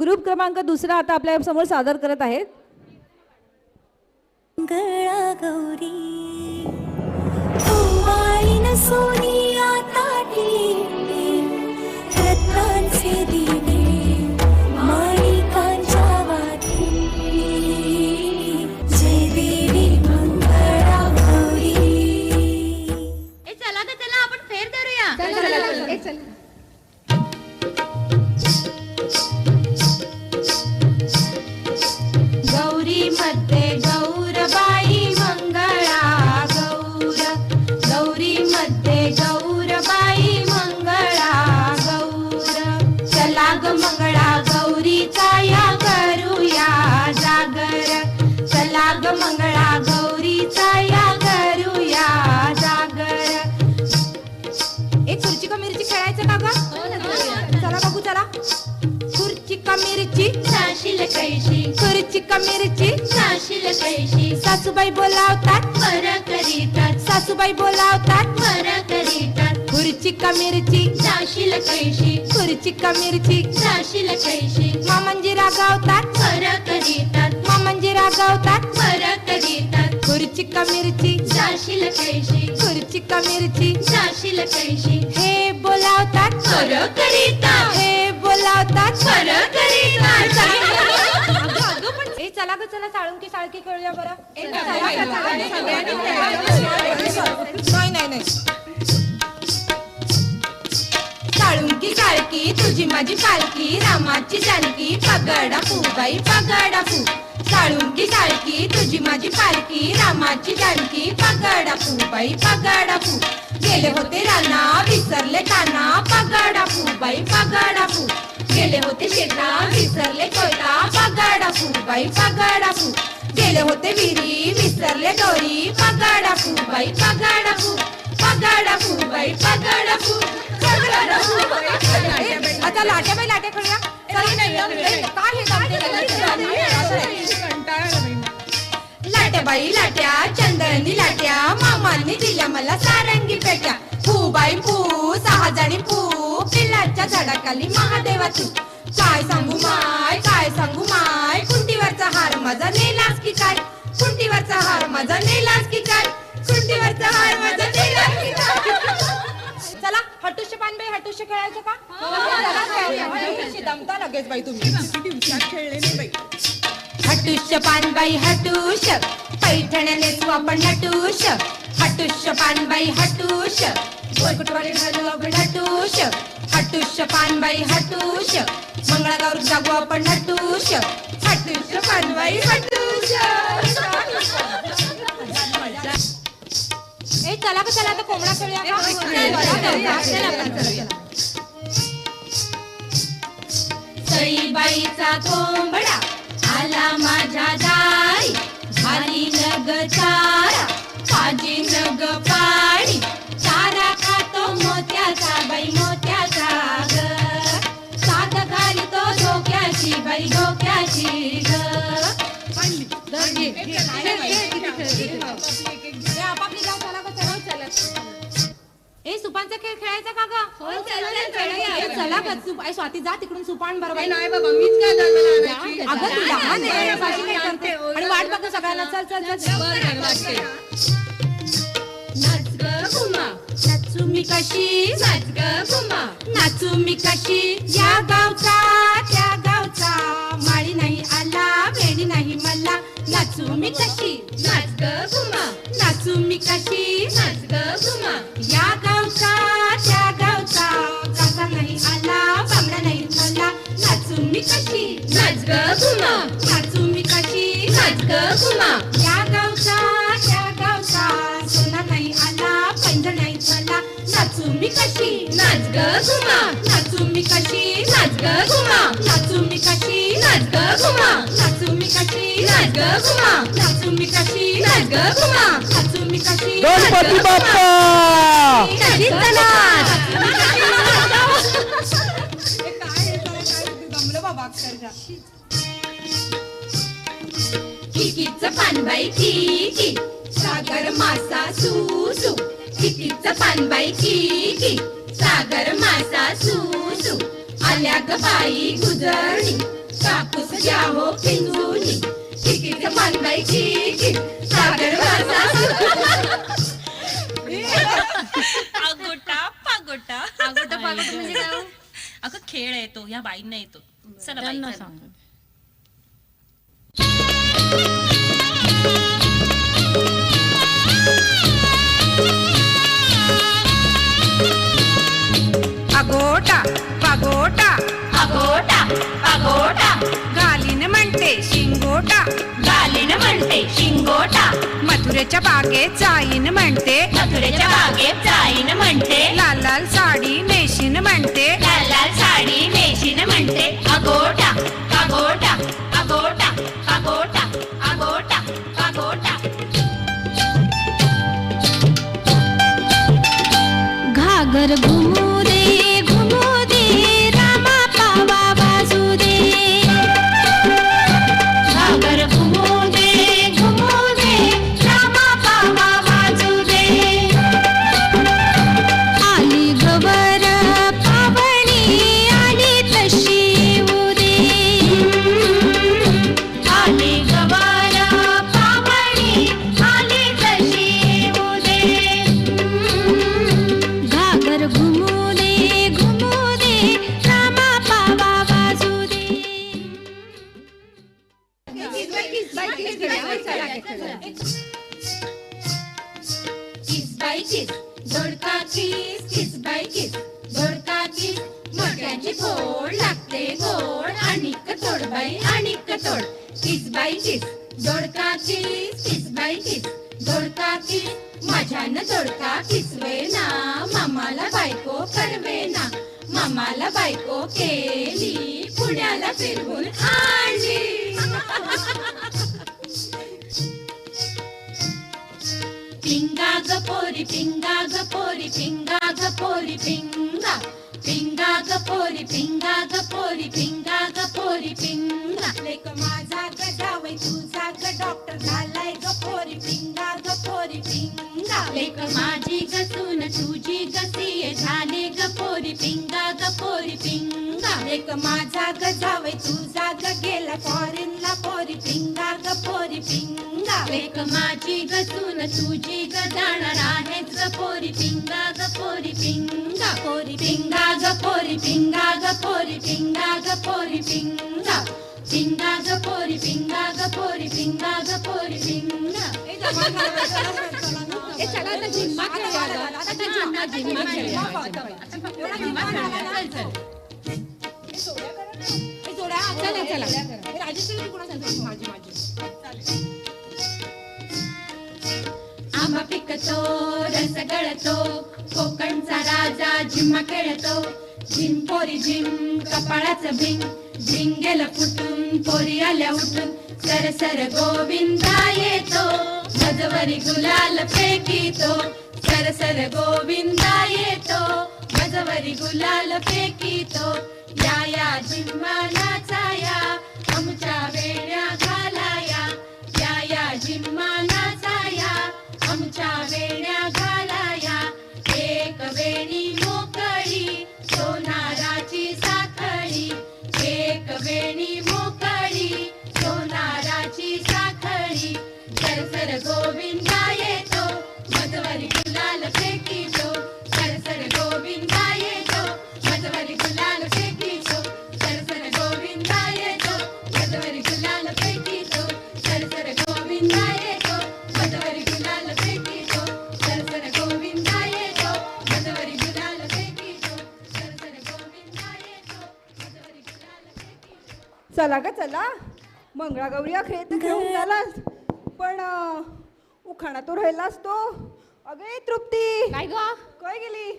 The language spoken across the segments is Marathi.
ग्रुप क्रमांक दुसरा आता आपल्यासमोर सादर करत आहेत. गळा गौरी सोनी कैशी खुर्ची का मिरची? साशील कैशी सासूबाई बोलावतात. वर करीतात. सासूबाई बोलावतात. वर करीतात. खुर्ची का मिरची? साशील कैशी खुर्ची का मिरची? साशील कैशी मामंजी रागावतात. वर करीतात. मामंजी रागावतात. वर करीतात. खुर्ची का मिरची? साशील कैशी खुर्ची का मिरची? साशील कैशी हे बोलावतात. वर करीतात. हे बोलावतात. वर चला ग चला साळून की साळकी खेळूया बरं. नाही नाही नाही साळुंकी साळकी तुझी माझी पालकी रामाची जानकी पगडा फू बाई पगडा फू साळुंकी साळकी तुझी माझी पालकी रामाची जानकी पगडा फू बाई पगडा फू गेले होते राना विसरले काना पगडा फू बाई पगडा फू गेले होते शेता विसरले कोयता पगडा बाई पगडा फू. गेले होते विहिरी विसरले दोरी पगडा फू बाई पगडा फू. पगडा फू बाई पगडा फू. आता लाट्या बाई लाट्या खेळूया? लाट्या बाई लाट्या लाट्या मामांनी दिल्या मला सारंगी पेट्या. फू बाई फू सहा जणी फू. झाडाखाली महादेवा तू काय सांगू माय काय सांगू माय? कुंटीवरचा हार माझा नेलास की काय? कुंटीवरचा हार माझा नेलास की काय? कुंटीवरचा हार माझा नेलास की काय? चला पानबाई हटुष्य खेळायचं का? चला, खेळूया. हटुष्य दमता लगेच बाई तुम्ही. हटुष्य पानबाई हटुष पैठण्या नेसू आपण नटुष हटुष्य पानबाई हटुष घालू आपण हटुष हटुष्य पानबाई हटुष मंगळागौर जागू आपण हटुष हटुष्य पानबाई हटुष ए चला का चला आता कोंबडा खेळूया. का? चला, चला, चला, चला, चला. सईबाईचा कोंबडा आला माझ्या दारी आली नग ए, सुपांचा खेळ खेळायचा का ग? चला ए, स्वाती जा तिकडून सुपान बरोबर नाही बाबा मीच काय दादाला आणायची अगं तू लहान आहे. साशी काय करते? आणि वाट बघ सगळ्यांना. चल चल चल. नाच ग घुमा. नाचू मी कशी? नाच ग घुमा. नाचू मी कशी? या गावचा त्या गावचा माळी नाही आला वेळी नाही मला. नाचू मी कशी? नाच ग घुमा. नाचू मी कशी? नाच ग घुमा. या गावचा त्या गावचा. काका नाही आला बांगडा नाही मला नाचू मी कशी? नाच ग घुमा. नाचू मी कशी? नाच ग घुमा. या गावचा त्या गावचा. सोना नाही आला पैंजण नाही मला नाचू मी कशी? नाच ग घुमा. नाचू मी कशी? नाच ग घुमा. गणपती बाप्पा. किकीचं पानबाई सागर मासा सुसू. किकीचं पानबाई किकी सागर मासा सुसू. आल्या ग बाई गुजरणी. कापूस घ्या हो पिंजूनी. चिकी सागर मासा आगोटा पागोटा आगोटा पागोटा म्हणजे काय हो? अगं खेळ येतो या बाईंना येतो चला बाई. सांग म्हणते शिंगोटा. मथुरेच्या बागेत जाईन म्हणते. मथुरेच्या बागेत जाईन म्हणते. लाल लाल साडी नेशीन म्हणते. लाल लाल साडी दोडका किस मोठ्याची फोड लागते गोड. आणि तोड बाई तोड. किस बाई किस दोडका किस बाई माझ्यानं दोडका किसवे ना मामाला बायको करवे ना मामाला बायको केली पुण्याला फिरवून आणली. पिंगा ग पोरी पिंगा ग पोरी पिंगा ग पोरी पिंगा. पिंगा ग पोरी पिंगा ग पोरी पिंगा ग पोरी पिंगा. लेक माझा ग जावई तुझा ग डॉक्टर झालाय ग पोरी पिंगा ग पोरी पिंगा. लेक माझी ग सून तुझी ग सीए झाले ग पोरी पिंगा ग पोरी पिंगा. लेक माझा ग जावई तुझा ग गेला फॉरेनला पोरी पिंगा ग पोरी पिंगा. लेक माझी ग सून तुझी ग जाणार आहेच ग पोरी पिंगा ग पोरी पिंगा ग पोरी पिंगा ग पोरी पिंगा. पिंगा ग पोरी पिंगा ग पोरी पिंगा ग पोरी पिंगा. आंबा पिकतो रस गळतो. कोकणचा राजा झिम्मा खेळतो. झिम पोरी झिम कपाळाचं भिंग. झिंगेल फुटून पोरी आल्या उठून. सर सर गोविंदा येतो. मजवरी गुलाल फेकितो सर सर गोविंदा येतो. मजवरी गुलाल फेकितो या या झिम्मा नाचाया आमच्या वेण्या घालाया. या या झिम्मा नाचाया आमच्या वेण्या घाला चला ग चला. मंगळागौरी खेळ तर खेळून झालास. पण अं, उखाणा तो राहिलास तो. अगे तृप्ती. काय ग. काय गेली?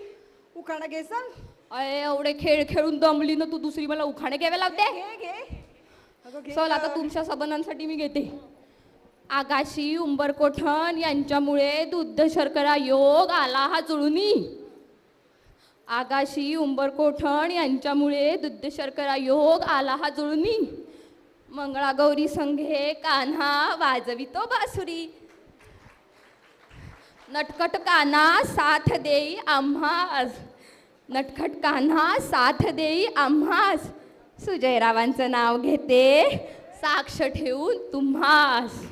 उखाणा घेसन अय एवढे खेळ खेळून दमली ना तू दुसरी मला उखाणे घ्यावे लागते. घे घे अगं घे चल आता. तुमच्या सबनांसाठी मी घेते. आगाशी उंबरकोठण यांच्यामुळे दुग्ध शर्करा योग आला हा जुळूनी आगाशी उंबरकोठण यांच्यामुळे दुग्ध शर्करा योग आला हा जुळूनी मंगळागौरी संघे कान्हा वाजवितो बासुरी. नटखट कान्हा साथ देई आम्हास. नटखट कान्हा साथ देई आम्हास. सुजयरावांचं नाव घेते साक्ष ठेवून तुम्हास.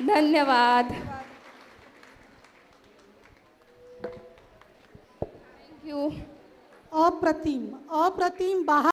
धन्यवाद. थँक्यू अप्रतिम अप्रतिम बहा